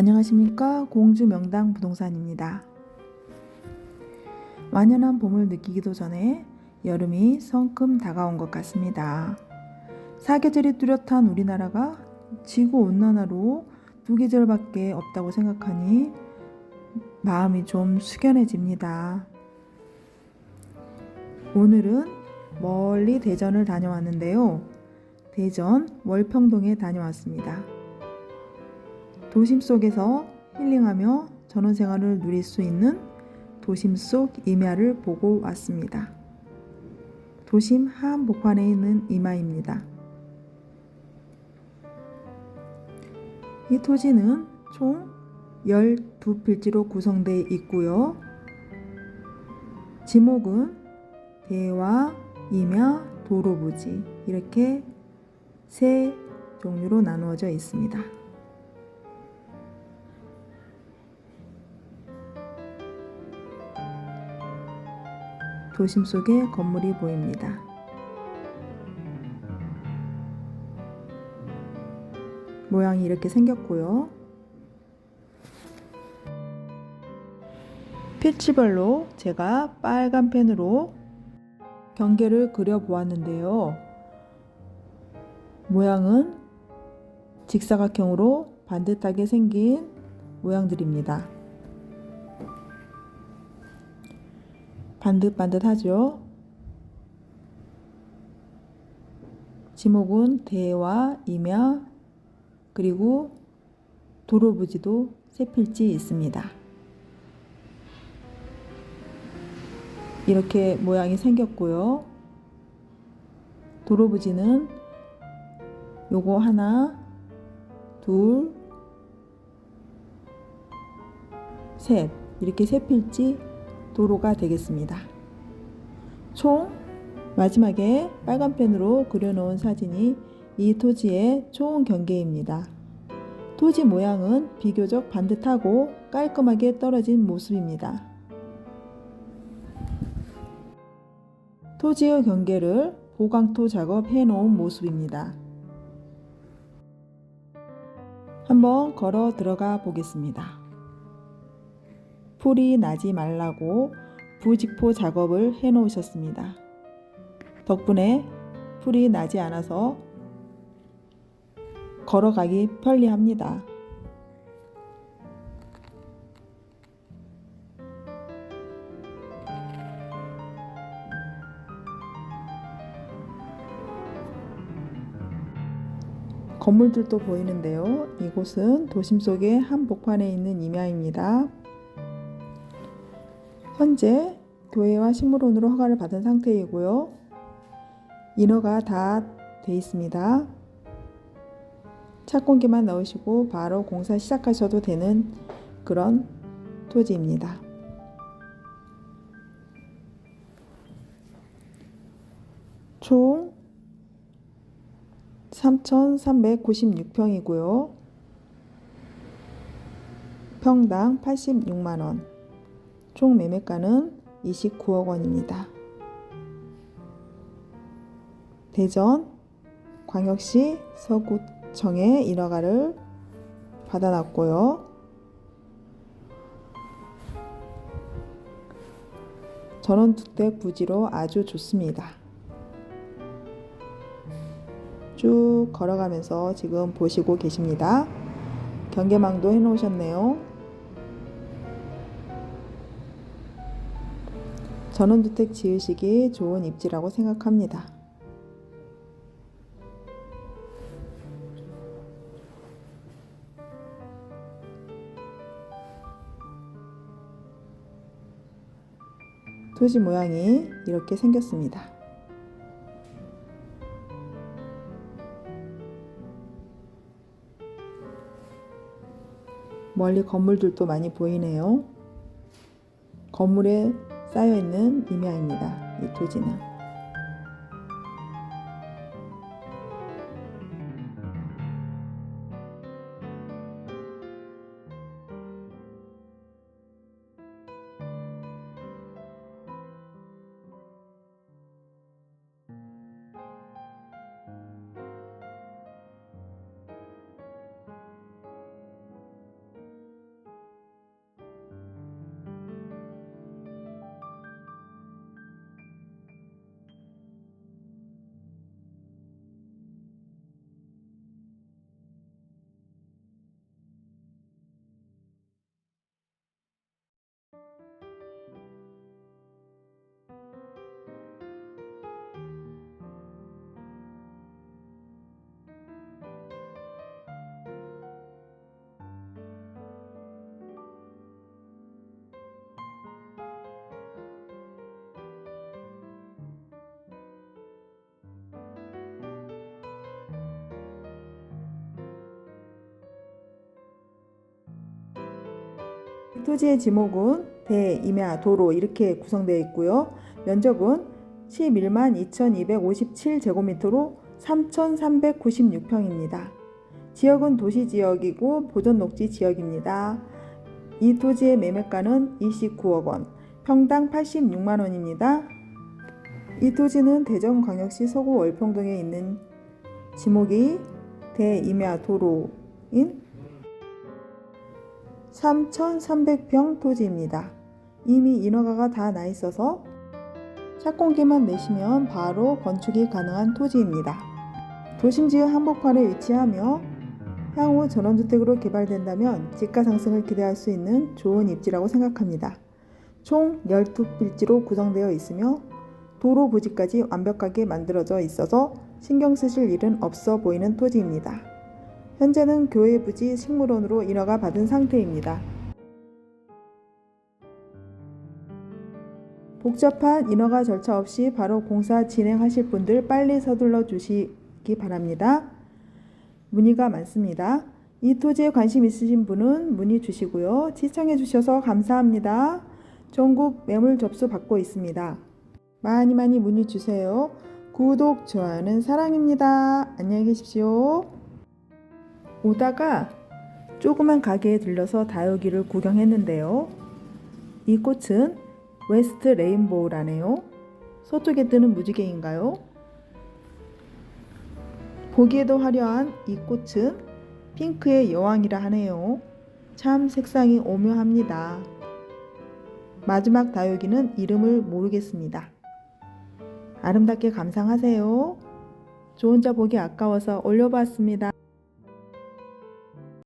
안녕하십니까 공주 명당 부동산입니다. 완연한 봄을 느끼기도 전에 여름이 성큼 다가온 것 같습니다. 사계절이 뚜렷한 우리나라가 지구 온난화로 두 계절밖에 없다고 생각하니 마음이 좀 숙연해집니다. 오늘은 멀리 대전을 다녀왔는데요. 대전 월평동에 다녀왔습니다. 도심 속에서 힐링하며 전원 생활을 누릴 수 있는 도심 속 임야를 보고 왔습니다. 도심 한복판에 있는 임야입니다. 이 토지는 총 12필지로 구성되어 있고요. 지목은 대와, 임야, 도로부지 이렇게 세 종류로 나누어져 있습니다. 도심 속에 건물이 보입니다. 모양이 이렇게 생겼고요. 필지별로 제가 빨간 펜으로 경계를 그려 보았는데요. 모양은 직사각형으로 반듯하게 생긴 모양들입니다. 반듯반듯하죠? 지목은 대와 임야 그리고 도로부지도 세 필지 있습니다. 이렇게 모양이 생겼고요. 도로부지는 요거 하나, 둘, 셋 이렇게 세 필지 도로가 되겠습니다. 총 마지막에 빨간 펜으로 그려놓은 사진이 이 토지의 총 경계입니다. 토지 모양은 비교적 반듯하고 깔끔하게 떨어진 모습입니다. 토지의 경계를 보강토 작업해 놓은 모습입니다. 한번 걸어 들어가 보겠습니다. 풀이 나지 말라고 부직포 작업을 해 놓으셨습니다. 덕분에 풀이 나지 않아서 걸어가기 편리합니다. 건물들도 보이는데요. 이곳은 도심 속의 한복판에 있는 임야입니다. 현재 교회와 식물원으로 허가를 받은 상태이고요. 인허가 다 돼 있습니다. 착공기만 넣으시고 바로 공사 시작하셔도 되는 그런 토지입니다. 총 3,396평이고요. 평당 86만원. 총 매매가는 29억 원입니다. 대전 광역시 서구청에 인허가를 받아놨고요. 전원주택 부지로 아주 좋습니다. 쭉 걸어가면서 지금 보시고 계십니다. 경계망도 해놓으셨네요. 전원주택 지으시기 좋은 입지라고 생각합니다. 토지 모양이 이렇게 생겼습니다. 멀리 건물들도 많이 보이네요. 건물에 쌓여 있는 임야입니다. 이 토지는. 토지의 지목은 대, 임야, 도로 이렇게 구성되어 있고요. 면적은 11만 2,257제곱미터로 3,396평입니다. 지역은 도시 지역이고 보존 녹지 지역입니다. 이 토지의 매매가는 29억 원, 평당 86만 원입니다. 이 토지는 대전광역시 서구 월평동에 있는 지목이 대임야 도로인 3,300평 토지입니다. 이미 인허가가 다 나 있어서 착공기만 내시면 바로 건축이 가능한 토지입니다. 도심지의 한복판에 위치하며 향후 전원주택으로 개발된다면 지가 상승을 기대할 수 있는 좋은 입지라고 생각합니다. 총 12필지로 구성되어 있으며 도로 부지까지 완벽하게 만들어져 있어서 신경 쓰실 일은 없어 보이는 토지입니다. 현재는 교회 부지 식물원으로 인허가 받은 상태입니다. 복잡한 인허가 절차 없이 바로 공사 진행하실 분들 빨리 서둘러 주시기 바랍니다. 문의가 많습니다. 이 토지에 관심 있으신 분은 문의 주시고요. 시청해 주셔서 감사합니다. 전국 매물 접수 받고 있습니다. 많이 많이 문의 주세요. 구독, 좋아요는 사랑입니다. 안녕히 계십시오. 오다가 조그만 가게에 들려서 다육이를 구경했는데요. 이 꽃은 웨스트 레인보우라네요. 서쪽에 뜨는 무지개인가요? 보기에도 화려한 이 꽃은 핑크의 여왕이라 하네요. 참 색상이 오묘합니다. 마지막 다육이는 이름을 모르겠습니다. 아름답게 감상하세요. 저 혼자 보기 아까워서 올려봤습니다.